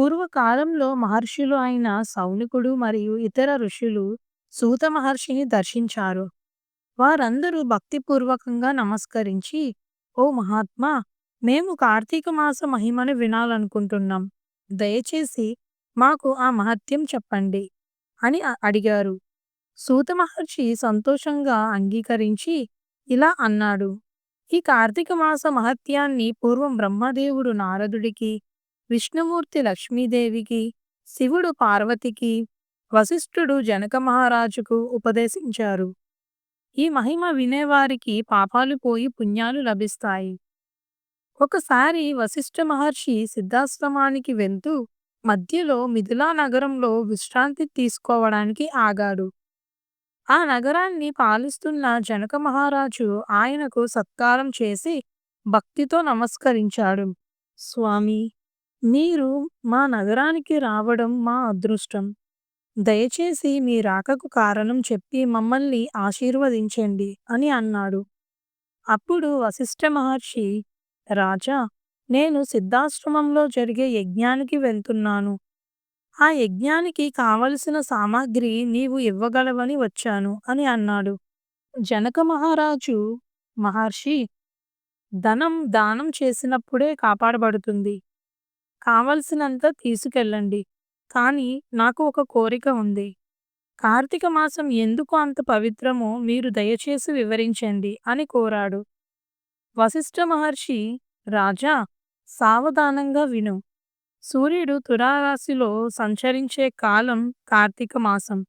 పూర్వకాలంలో మహర్షులు అయిన సౌనికుడు మరియు ఇతర ఋషులు సూత మహర్షిని దర్శించారు. వారందరూ భక్తిపూర్వకంగా నమస్కరించి, ఓ మహాత్మా, మేము కార్తీక మాస మహిమను వినాలనుకుంటున్నాం. దయచేసి మాకు ఆ మహత్యం చెప్పండి అని అడిగారు. సూత మహర్షి సంతోషంగా అంగీకరించి ఇలా అన్నాడు. ఈ కార్తీక మాస మహత్యాన్ని పూర్వం బ్రహ్మదేవుడు నారదుడికి, విష్ణుమూర్తి లక్ష్మీదేవికి, శివుడు పార్వతికి, వశిష్ఠుడు జనక మహారాజుకు ఉపదేశించారు. ఈ మహిమ వినేవారికి పాపాలు పోయి పుణ్యాలు లభిస్తాయి. ఒకసారి వశిష్ఠ మహర్షి సిద్ధాశ్రమానికి వెళ్తూ మధ్యలో మిథిలా నగరంలో విశ్రాంతి తీసుకోవడానికి ఆగాడు. ఆ నగరాన్ని పాలిస్తున్న జనక మహారాజు ఆయనకు సత్కారం చేసి భక్తితో నమస్కరించాడు. స్వామి మీరు మా నగరానికి రావడం మా అదృష్టం. దయచేసి మీ రాకకు కారణం చెప్పి మమ్మల్ని ఆశీర్వదించండి అని అన్నాడు. అప్పుడు వశిష్ఠ మహర్షి రాజా నేను సిద్ధాశ్రమంలో జరిగే యజ్ఞానికి వెళ్తున్నాను. ఆ యజ్ఞానికి కావలసిన సామాగ్రి నీవు ఇవ్వగలవని వచ్చాను అని అన్నాడు. జనక మహారాజు మహర్షి ధనం దానం చేసినప్పుడే కాపాడబడుతుంది. కావలసినంత తీసుకెళ్ళండి. కానీ నాకు ఒక కోరిక ఉంది. కార్తీక మాసం ఎందుకు అంత పవిత్రమో మీరు దయచేసి వివరించండి అని కోరాడు. వశిష్ఠ మహర్షి రాజా సావధానంగా విను. సూర్యుడు తురారాశిలో సంచరించే కాలం కార్తీక మాసం.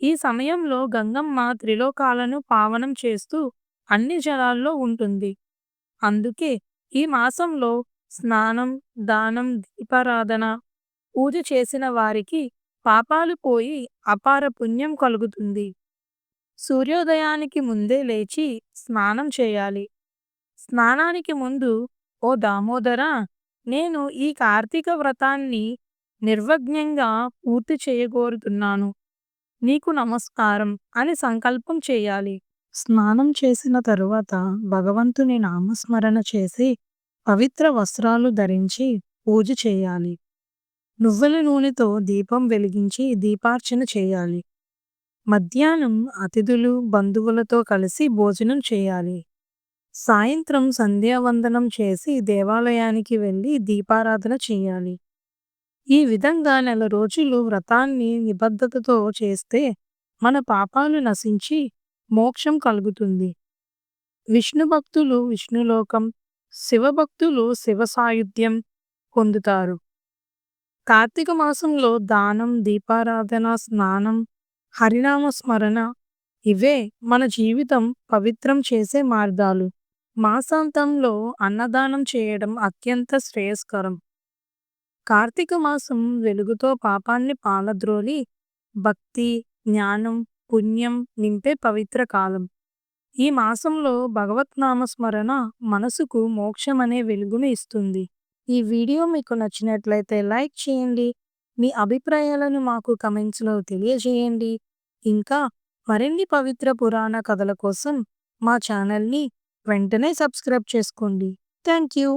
ఈ సమయంలో గంగమ్మ త్రిలోకాలను పావనం చేస్తూ అన్ని జలాల్లో ఉంటుంది. అందుకే ఈ మాసంలో స్నానం, దానం, దీపారాధన, పూజ చేసిన వారికి పాపాలు పోయి అపార పుణ్యం కలుగుతుంది. సూర్యోదయానికి ముందే లేచి స్నానం చేయాలి. స్నానానికి ముందు ఓ దామోదర నేను ఈ కార్తీక వ్రతాన్ని నిర్వజ్ఞంగా పూర్తి చేయగోరుతున్నాను. నీకు నమస్కారం అని సంకల్పం చేయాలి. స్నానం చేసిన తరువాత భగవంతుని నామస్మరణ చేసి పవిత్ర వస్త్రాలు ధరించి పూజ చేయాలి. నువ్వుల నూనెతో దీపం వెలిగించి దీపార్చన చేయాలి. మధ్యాహ్నం అతిథులు బంధువులతో కలిసి భోజనం చేయాలి. సాయంత్రం సంధ్యావందనం చేసి దేవాలయానికి వెళ్ళి దీపారాధన చేయాలి. ఈ విధంగా నెల రోజులు వ్రతాన్ని నిబద్ధతతో చేస్తే మన పాపాలు నశించి మోక్షం కలుగుతుంది. విష్ణు భక్తులు విష్ణులోకం, శివభక్తులు శివ సాయుధ్యం పొందుతారు. కార్తీక మాసంలో దానం, దీపారాధన, స్నానం, హరినామ స్మరణ ఇవే మన జీవితం పవిత్రం చేసే మార్గాలు. మాసాంతంలో అన్నదానం చేయడం అత్యంత శ్రేయస్కరం. కార్తీక మాసం వెలుగుతో పాపాన్ని పాలద్రోలి భక్తి, జ్ఞానం, పుణ్యం నింపే పవిత్ర కాలం. ఈ మాసంలో భగవత్ నామస్మరణ మనసుకు మోక్షమనే వెలుగును ఇస్తుంది. ఈ వీడియో మీకు నచ్చినట్లయితే లైక్ చేయండి. మీ అభిప్రాయాలను మాకు కమెంట్స్లో తెలియజేయండి. ఇంకా మరిన్ని పవిత్ర పురాణ కథల కోసం మా ఛానల్ని వెంటనే సబ్స్క్రైబ్ చేసుకోండి. Thank you